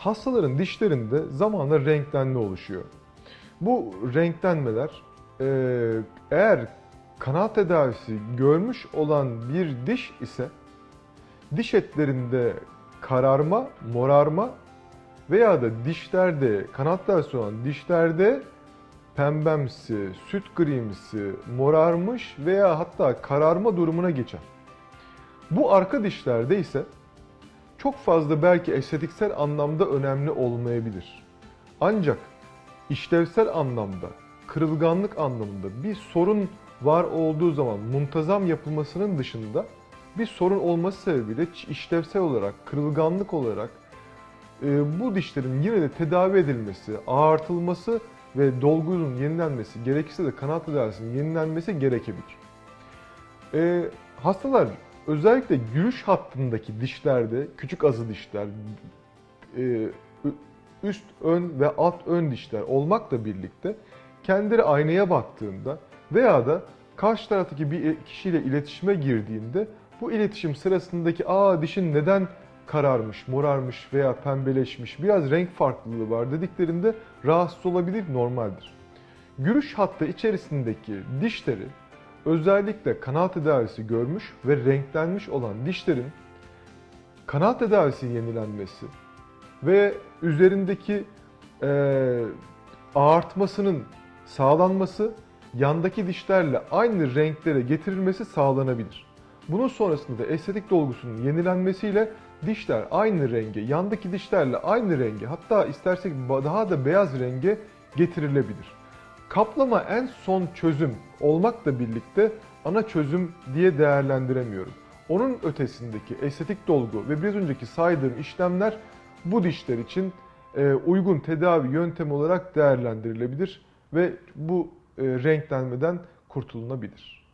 Hastaların dişlerinde zamanla renklenme oluşuyor. Bu renklenmeler e, eğer kanal tedavisi görmüş olan bir diş ise diş etlerinde kararma, morarma veya da dişlerde, kanal tedavisi olan dişlerde pembemsi, süt grimsi, morarmış veya hatta kararma durumuna geçer. Bu arka dişlerde ise çok fazla belki estetiksel anlamda önemli olmayabilir. Ancak işlevsel anlamda, kırılganlık anlamında bir sorun var olduğu zaman muntazam yapılmasının dışında bir sorun olması sebebiyle işlevsel olarak, kırılganlık olarak e, bu dişlerin yine de tedavi edilmesi, ağartılması ve dolgunun yenilenmesi, gerekirse de kanal tedavisinin yenilenmesi gerekebilir. E, hastalar özellikle gülüş hattındaki dişlerde, küçük azı dişler, e, üst ön ve alt ön dişler olmakla birlikte kendileri aynaya baktığında veya da karşı taraftaki bir kişiyle iletişime girdiğinde bu iletişim sırasındaki aa dişin neden kararmış, morarmış veya pembeleşmiş, biraz renk farklılığı var dediklerinde rahatsız olabilir, normaldir. Gülüş hattı içerisindeki dişleri özellikle kanal tedavisi görmüş ve renklenmiş olan dişlerin kanal tedavisi yenilenmesi ve üzerindeki eee ağartmasının sağlanması yandaki dişlerle aynı renklere getirilmesi sağlanabilir. Bunun sonrasında da estetik dolgusunun yenilenmesiyle dişler aynı renge, yandaki dişlerle aynı renge hatta istersek daha da beyaz renge getirilebilir. Kaplama en son çözüm olmakla birlikte ana çözüm diye değerlendiremiyorum. Onun ötesindeki estetik dolgu ve biraz önceki saydığım işlemler bu dişler için e, uygun tedavi yöntemi olarak değerlendirilebilir ve bu e, renklenmeden kurtulunabilir.